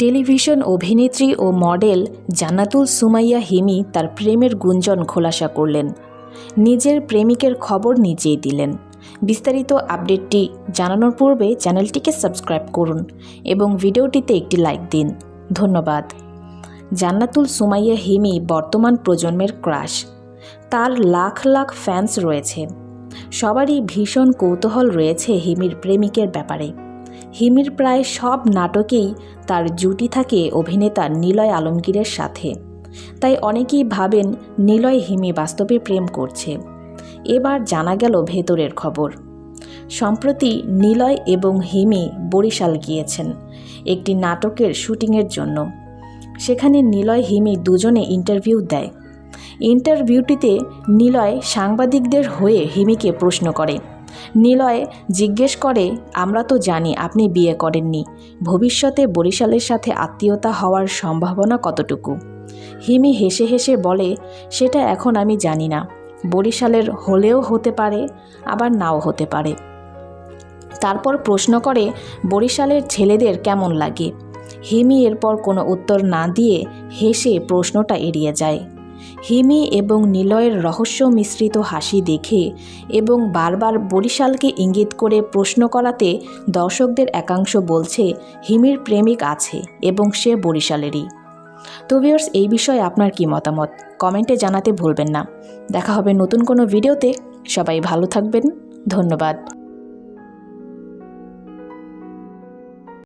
Television অভিনেত্রী ও model জান্নাতুল সুমাইয়া হিমি তার প্রেমের গুঞ্জন খোলাসা করলেন। নিজের প্রেমিকের খবর নিজেই দিলেন। বিস্তারিত আপডেটটি জানানোর পূর্বে চ্যানেলটিকে সাবস্ক্রাইব করুন এবং ভিডিওটিতে একটি লাইক দিন। ধন্যবাদ। জান্নাতুল সুমাইয়া হিমি বর্তমান প্রজন্মের ক্রাশ। তার লাখ লাখ ফ্যান্স রয়েছে। সবারই ভীষণ কৌতূহল রয়েছে হিমির প্রেমিকের ব্যাপারে। হিমির প্রায় সব নাটকেই তার জুটি থাকে অভিনেতা নিলয় আলমগীরের সাথে। তাই অনেকেই ভাবেন নিলয় হিমি বাস্তবে প্রেম করছে। এবার জানা গেল ভেতরের খবর। সম্প্রতি নিলয় এবং হিমি বরিশাল গিয়েছেন একটি নাটকের শুটিংয়ের জন্য। সেখানে নিলয় হিমি দুজনে ইন্টারভিউ দেয়। ইন্টারভিউটিতে নিলয় সাংবাদিকদের হয়ে হিমিকে প্রশ্ন করে। নিলয় জিজ্ঞেস করে, আমরা তো জানি আপনি বিয়ে করেননি। ভবিষ্যতে বরিশালের সাথে আত্মীয়তা হওয়ার সম্ভাবনা কতটুকু? হিমি হেসে হেসে বলে, সেটা এখন আমি জানি না। বরিশালের হলেও হতে পারে, আবার নাও হতে পারে। তারপর প্রশ্ন করে, বরিশালের ছেলেদের কেমন লাগে? হিমি এরপর কোনো উত্তর না দিয়ে হেসে প্রশ্নটা এড়িয়ে যায়। হিমি এবং নিলয়ের রহস্য মিশ্রিত হাসি দেখে এবং বারবার বরিশালকে ইঙ্গিত করে প্রশ্ন করাতে দর্শকদের একাংশ বলছে, হিমির প্রেমিক আছে এবং সে বরিশালেরই। তো ভিউয়ার্স এই বিষয়ে আপনার কি মতামত? কমেন্টে জানাতে ভুলবেন না। দেখা হবে নতুন কোনো ভিডিওতে। সবাই ভালো থাকবেন। ধন্যবাদ।